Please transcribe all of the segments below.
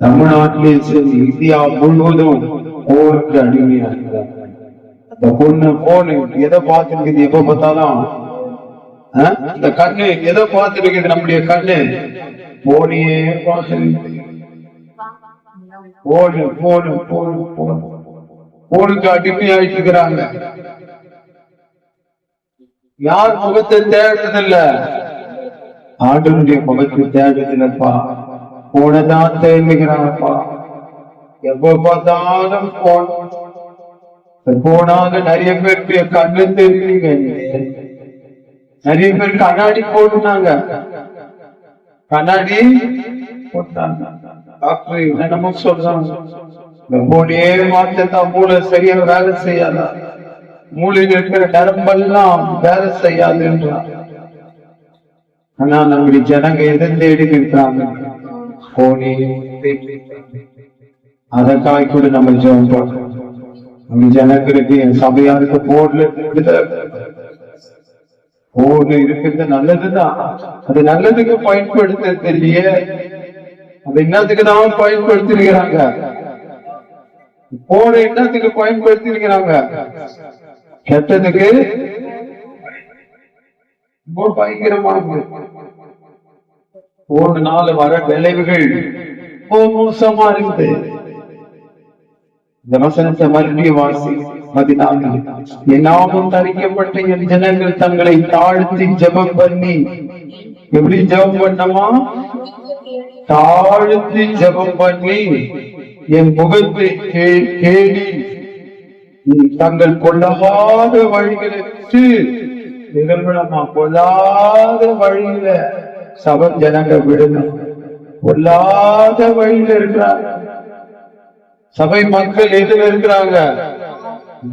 தமிழ்நாட்டிலே சரி இந்தியா முழுவதும் போருக்கு அடிமையா இருக்கிறாங்க இந்த பொண்ணு போனு எதை பார்த்துருக்குது எப்ப பார்த்தாலும்? இந்த கண்ணு எதை பார்த்துருக்குது நம்முடைய கண்ணு? போனியே பார்த்துருக்கு போனு போனு போனு போனு போனுக்கு அடிமையாயிட்டு இருக்கிறாங்க யார் முகத்தை தேடுறதில்ல? ஆண்டனுடைய முகத்தை தேடுறதில்லப்பா. போனதான் தேடுகிறாங்கப்பா எப்ப பார்த்தாலும் போனாங்க நிறைய பேருக்கு கண்ணு தெரியுங்க நிறைய பேர் கண்ணாடி போட்டுனாங்க கண்ணாடி போட்டாங்க. டாக்டர் என்னமோ சொல்றாங்க. இந்த மூளையே மாத்தத்தான் மூளை சரியா வேலை செய்யாதா? மூளையில் இருக்கிற நரம்பெல்லாம் வேலை செய்யாதுன்றான். ஆனா நம்முடைய ஜனங்க எதை தேடி போனே அதற்காக கூட நம்ம ஜெபம் பண்றோம் நம்ம ஜனங்களுக்கு என் சபையாருக்கு போர்ல போர்ல இருக்கிறது நல்லதுதான். அது நல்லதுக்கு பயன்படுத்துறது இல்லையே அது என்னத்துக்கு தான் பயன்படுத்திருக்கிறாங்க? போன என்னத்துக்கு பயன்படுத்திருக்கிறாங்க? கெட்டதுக்கு ரொம்ப பயங்கரமானது ஒரு வர விளைவுகள் மோசமா இருக்குது இந்த வசனத்தை மறுபடியும் வாசி பதினான்கு என்னாவும் தரிக்கப்பட்ட என் ஜனங்கள் தங்களை தாழ்த்தி ஜபம் பண்ணி. எப்படி ஜபம் பண்ணமா தாழ்த்தி ஜபம் பண்ணி. என் முகத்தை தே- தேடி. தங்கள் கொள்ளாத வழிகளுக்கு விட்டு. கொள்ளாத வழியில. சபை ஜனங்க விடணும் பொல்லாத வழியில இருக்கிறாங்க. சபை மக்கள் எதுல இருக்கிறாங்க?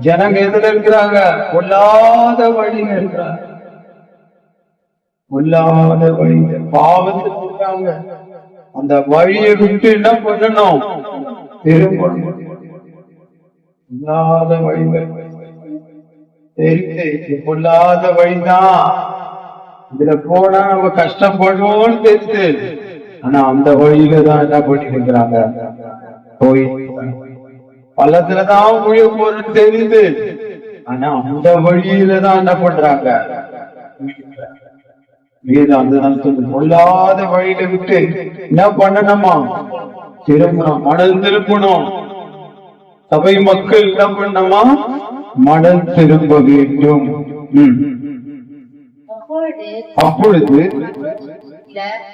ஜனங்க எதுல இருக்கிறாங்க? பொல்லாத வழியில இருக்கிறாங்க. பொல்லாத வழியில பாவத்தில் இருக்கிறாங்க. அந்த வழியை விட்டு என்ன பண்ணணும்? திரும்பணும். பொல்லாத வழிகள் தெரிந்து பொல்லாத வழிதான். இதுல போனா நம்ம கஷ்டப்படுவோம்னு தெரியுது ஆனா அந்த வழியில தான் என்ன பண்ணிட்டு இருக்கிறாங்க போய் பள்ளத்துலதான் முழிய போறன்னு தெரியுது. ஆனா அந்த வழியில தான் என்ன பண்றாங்க? பொல்லாத வழியில விட்டு என்ன பண்ணணுமா? திரும்பணும் மடல் திருப்பணும். சபை மக்கள் என்ன பண்ணமா மனம் திரும்ப வேண்டும். அப்பொழுது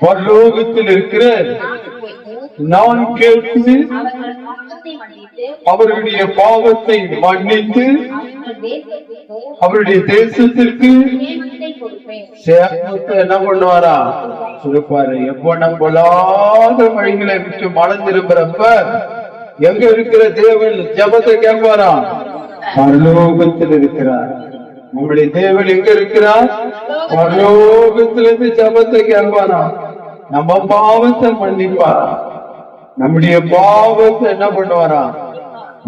பரலோகத்தில் இருக்கிற நான் கேட்டு அவர்கள் பாவத்தை மன்னித்து அவர்களுடைய பாவத்தை மன்னித்து அவருடைய தேசத்திற்கு சேமத்தை என்ன பண்ணுவாரா? கொடுப்பாரு எப்போ நம்ம பொல்லாத வழிகளை விட்டு மனம் திரும்புறப்ப எங்க இருக்கிற தேவன் ஜபத்தை கேட்பாரா? பரலோகத்தில் இருக்கிறார். உங்களுடைய தேவன் எங்க இருக்கிறார்? பரலோகத்திலிருந்து ஜபத்தை கேட்பாரா நம்ம பாவத்தை மன்னிப்பாரா? நம்முடைய பாவத்தை என்ன பண்ணுவாரா?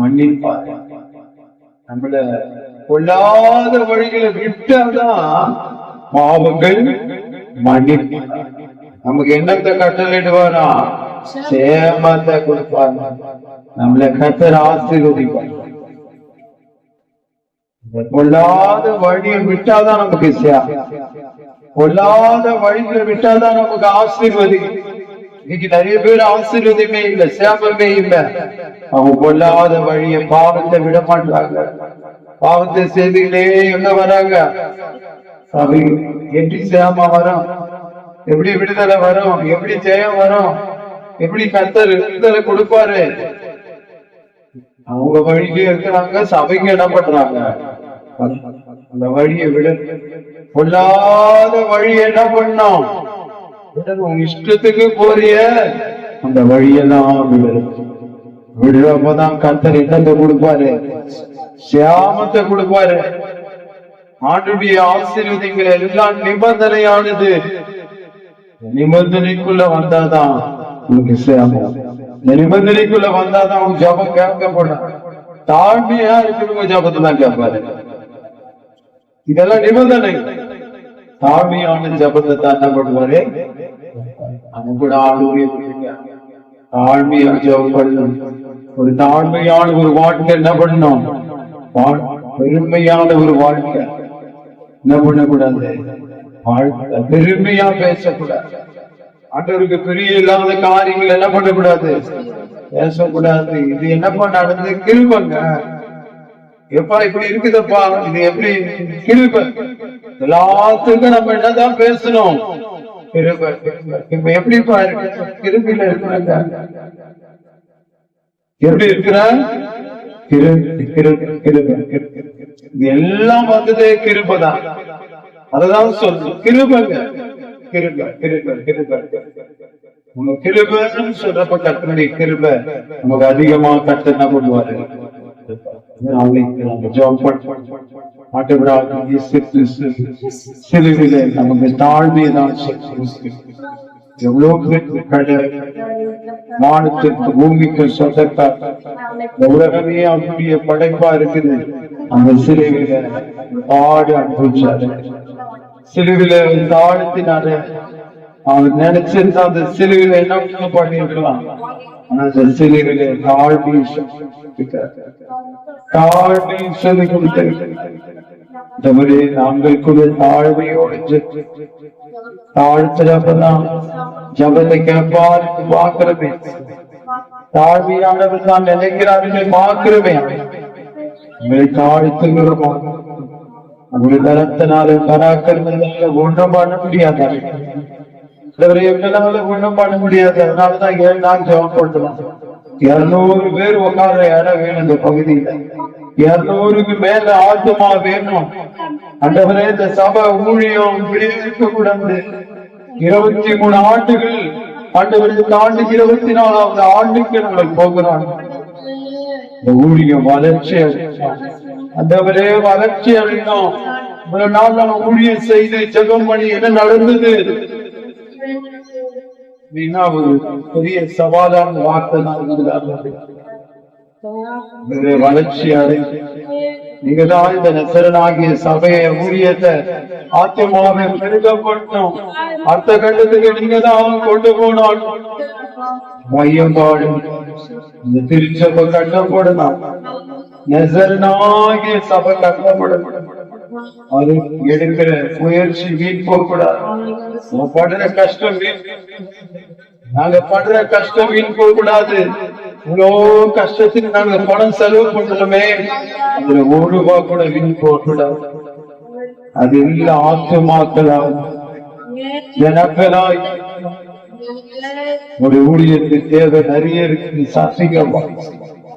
மன்னிப்பாரா? நம்மள கொள்ளாத வழிகளை விட்டாதான் பாவங்கள் மன்னிப்பு நமக்கு என்னத்தை கட்டளிடுவாரா சேமத்தை கொடுப்பாங்க நம்மளை கத்தர் ஆசீர்வதிப்பார். பொல்லாத வழியை விட்டாதான் நமக்கு சே- பொல்லாத வழிகளை விட்டாதான் நமக்கு ஆசீர்வதி. இன்னைக்கு நிறைய பேர் ஆசீர்வதமே இல்ல சேமமே இல்ல. அவங்க பொல்லாத வழியை பாவத்தை விட மாட்டாங்க. பாவத்தை செய்திகளே எங்க வராங்க? சபை எப்படி சேம வரும்? எப்படி விடுதலை வரும்? எப்படி ஜெயம் வரும்? எப்படி கத்தர் விடுதலை கொடுப்பாரு? அவங்க வழியிலே இருக்கிறாங்க சபைக்கு என்ன பண்றாங்க அந்த வழியை விட பொல்லாத வழி என்ன பண்ணோம்? உன் உங்க இஷ்டத்துக்கு போறிய. அந்த வழியெல்லாம் விடணும். விடுறப்பதான் கத்தர் என்னத்தை கொடுப்பாரு. சியாமத்தை கொடுப்பாரு. ஆண்டுடைய ஆசீர்வதிகள் எல்லாம் நிபந்தனையானது. நிபந்தனைக்குள்ள வந்தாதான் உனக்கு சியாமம். இந்த நிபந்தனைக்குள்ள வந்தாதான் உங்க ஜபம் கேட்கப்படும். தாழ்மையா இருக்கிறவங்க ஜபத்தை தான் கேட்பாரு. இதெல்லாம் நிபந்தனை. தாழ்மையான ஜபத்தை தான் என்ன பண்ணுவாரு? அவங்க ஆளுமே தாழ்மையா ஜெபம் பண்ணணும் ஒரு தாழ்மையான ஒரு வாழ்க்கை என்ன பண்ணணும் பெருமையான ஒரு வாழ்க்கை. என்ன பண்ணக்கூடாது? வாழ்க்கை பெருமையா பேசக்கூடாது. ஆண்டவருக்கு பெரிய இல்லாத காரியங்கள் என்ன பண்ணக்கூடாது? பேசக்கூடாது. இது என்னப்பா நடந்து கிருபங்க. எப்பா இப்படி இருக்குதப்பா? இது எப்படி? கிருப. எல்லாத்துக்கும் நம்ம என்னதான் பேசணும்? கிருப இப்ப எப்படிப்பா இருக்கு? கிருபில இருக்கிறாங்க. எப்படி இருக்கிற? எல்லாம் வந்ததே கிருபதான். அததான் சொல்லு கிருபங்க. கிருப கிருப கிருப. உங்க கிருபன்னு சொல்றப்ப கத்தனுடைய கிருப நமக்கு அதிகமா கட்டணம் பண்ணுவாரு? நாளைக்கு நம்ம ஆண்டவராக இயேசு கிறிஸ்து சிலுவிலே நமக்கு தாழ்மையை தான் எவ்வளவு வானத்திற்கு பூமிக்கு உலகமே அவருடைய படைப்பா இருக்குது. அந்த சிலுவில பாடு அனுபவிச்சாரு. சிலுவில தாழ்த்தினாரு. அவர் நினைச்சிருந்தா அந்த சிலுவில என்ன பண்ணிருக்கலாம் ஆனா அந்த சிலுவில தாழ்மை தாழ்மை சொல்லி கொடுத்தவரே நாங்கள் கூட தாழ்மையோடு தாழ்த்துறப்பதான் ஜபத்தை கேட்பார் பார்க்கிறமே. தாழ்மையானவர் தான் நினைக்கிறார்கள் பார்க்கிறமே. உங்களை தாழ்த்துகிறோம் ஒன்றும் பண்ண முடியாது. ஒண்ணும் பண்ண முடியாது அதனாலதான் ஏழு நாள் ஜெபம் பண்றோம் இருநூறு பேர் உட்கார இடம் வேணும் இந்த பகுதியில இருநூறுக்கு மேல ஆத்மா வேணும் அண்டவரே இந்த சபை ஊழியம் இப்படி இருக்கக்கூடாது இருபத்தி மூணு ஆண்டுகள் ஆண்டவருக்கு ஆண்டு இருபத்தி நாலாவது ஆண்டுக்கு நாங்கள் போகிறோம் இந்த ஊழியம் வளர்ச்சி அடையணும். வளர்ச்சி அடைந்தோம் இவ்வளவு நாள் நம்ம ஊழியம் செய்து ஜெபம் பண்ணி என்ன நடந்தது அப்படின்னா ஒரு பெரிய சவாலான வார்த்தை தான் இருந்தது. வளர்ச்சி அடை நீங்க தான் இந்த நெசரனாகிய சபையை ஊழியத்தை ஆத்மாவை பெருகப்பட்டோம் அடுத்த கட்டத்துக்கு நீங்க தான் கொண்டு போனால் மையம்பாடு இந்த திருச்சபை கட்டப்படணும் நெசரனாகிய சபை கட்டப்படணும் அது எடுக்கிற முயற்சி வீண் போக கூடாது படுற கஷ்டம் நாங்க படுற கஷ்டம் வீண் போக கூடாது இவ்வளோ கஷ்டத்துக்கு நாங்க பணம் செலவு பண்றோமே. அதுல ஒரு ரூபா கூட வீண் போக கூடாது அது இல்ல ஆத்துமாக்களால் ஜனங்களாய் ஒரு ஊழியத்துக்கு தேவை நிறைய இருக்கு. சாத்திகமா